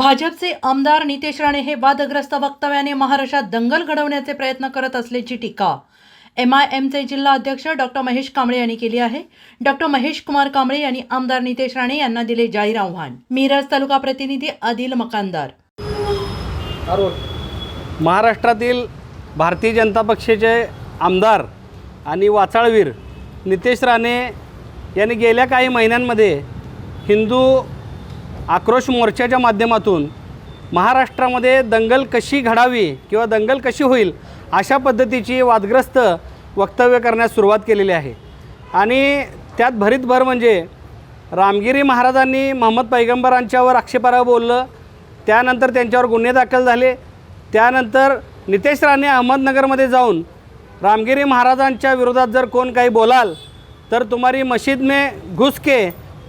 भाजपचे आमदार नितेश राणे हे वादग्रस्त वक्तव्याने महाराष्ट्रात दंगल घडवण्याचे प्रयत्न करत असल्याची टीका एम आय एमचे जिल्हा अध्यक्ष डॉक्टर महेश कांबळे यांनी केली आहे. डॉक्टर महेश कुमार कांबळे यांनी आमदार नितेश राणे यांना दिले जाहीर आव्हान. मिरज तालुका प्रतिनिधी आदिल मकानदार. महाराष्ट्रातील भारतीय जनता पक्षाचे आमदार आणि वाचाळवीर नितेश राणे यांनी गेल्या काही महिन्यांमध्ये हिंदू आक्रोश मोर्चाच्या माध्यमातून महाराष्ट्रामध्ये दंगल कशी घडावी किंवा दंगल कशी होईल अशा पद्धतीची वादग्रस्त वक्तव्य करण्यास सुरुवात केलेली आहे. आणि त्यात भरीत भर म्हणजे रामगिरी महाराजांनी महम्मद पैगंबरांच्यावर आक्षेपार्ह बोललं त्यानंतर त्यांच्यावर गुन्हे दाखल झाले त्यानंतर नितेश राणे अहमदनगरमध्ये जाऊन रामगिरी महाराजांच्या विरोधात जर कोण काही बोलाल तर तुम्हारी मशीद में घुस के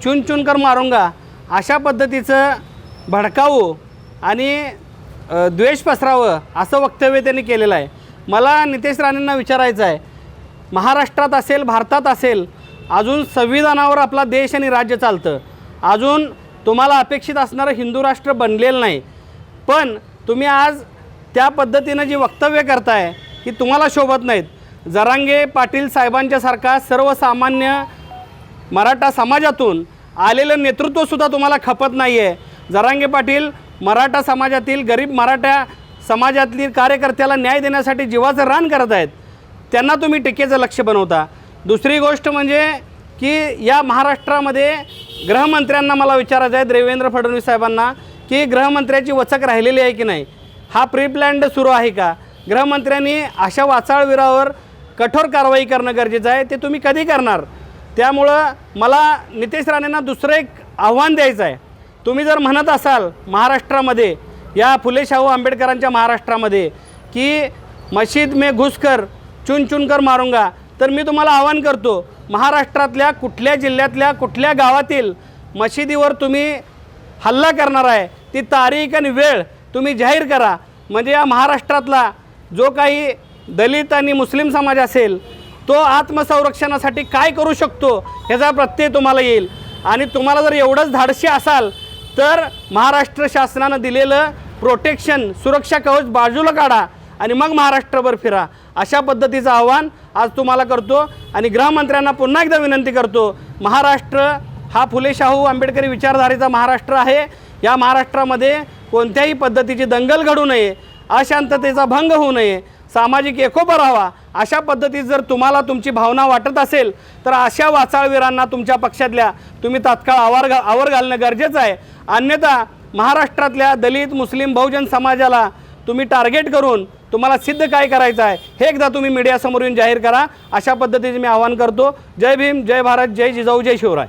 चुन चुन कर मारूंगा अशा पद्धतीचं भडकावू आणि द्वेष पसरावं असं वक्तव्य त्यांनी केलेलं आहे. मला नितेश राणेंना विचारायचं आहे महाराष्ट्रात असेल भारतात असेल अजून संविधानावर आपला देश आणि राज्य चालतं. अजून तुम्हाला अपेक्षित असणारं हिंदू राष्ट्र बनलेलं नाही. पण तुम्ही आज त्या पद्धतीनं जी वक्तव्य करताय की तुम्हाला शोभत नाहीत. जरांगे पाटील साहेबांच्यासारखा सर्वसामान्य मराठा समाजातून आलेलं नेतृत्वसुद्धा तुम्हाला खपत नाही आहे जरांगे पाटील मराठा समाजातील गरीब मराठा समाजातील कार्यकर्त्याला न्याय देण्यासाठी जीवाचं रान करत आहेत. त्यांना तुम्ही टीकेचं लक्ष बनवता. दुसरी गोष्ट म्हणजे की या महाराष्ट्रामध्ये गृहमंत्र्यांना मला विचारायचं आहे देवेंद्र फडणवीस साहेबांना की गृहमंत्र्याची वचक राहिलेली आहे की नाही? हा प्री प्लॅन्ड सुरू आहे का? गृहमंत्र्यांनी अशा वाचाळवीरावर कठोर कारवाई करणं गरजेचं आहे. ते तुम्ही कधी करणार? त्यामुळं मला नितेश राणेंना दुसरं एक आव्हान द्यायचं आहे. तुम्ही जर म्हणत असाल महाराष्ट्रामध्ये या फुले शाहू आंबेडकरांच्या महाराष्ट्रामध्ये की मशीद में घुसकर चुन चुन कर मारूंगा तर मी तुम्हाला आवाहन करतो महाराष्ट्रातल्या कुठल्या जिल्ह्यातल्या कुठल्या गावातील मशिदीवर तुम्ही हल्ला करणार आहे ती तारीख आणि वेळ तुम्ही जाहीर करा. म्हणजे या महाराष्ट्रातला जो काही दलित आणि मुस्लिम समाज असेल तो आत्मसंरक्षणासाठी काय करू शकतो ह्याचा प्रत्यय तुम्हाला येईल. आणि तुम्हाला जर एवढंच धाडशी असाल तर महाराष्ट्र शासनानं दिलेलं प्रोटेक्शन सुरक्षा कवच बाजूला काढा आणि मग महाराष्ट्रभर फिरा. अशा पद्धतीचं आव्हान आज तुम्हाला करतो आणि गृहमंत्र्यांना पुन्हा एकदा विनंती करतो महाराष्ट्र हा फुले शाहू आंबेडकरी विचारधारेचा महाराष्ट्र आहे. या महाराष्ट्रामध्ये कोणत्याही पद्धतीची दंगल घडू नये अशांततेचा भंग होऊ नये. सामाजिक एकोपा राहावा अशा पद्धतीत जर तुम्हाला तुमची भावना वाटत असेल तर अशा वाचाळवीरांना तुमच्या पक्षातल्या तुम्ही तात्काळ आवर घा आवर घालणं गरजेचं आहे. अन्यथा महाराष्ट्रातल्या दलित मुस्लिम बहुजन समाजाला तुम्ही टार्गेट करून तुम्हाला सिद्ध काय करायचं आहे हे एकदा तुम्ही मीडियासमोर येऊन जाहीर करा. अशा पद्धतीचे मी आवाहन करतो. जय भीम जय भारत जय जिजाऊ जय शिवराय.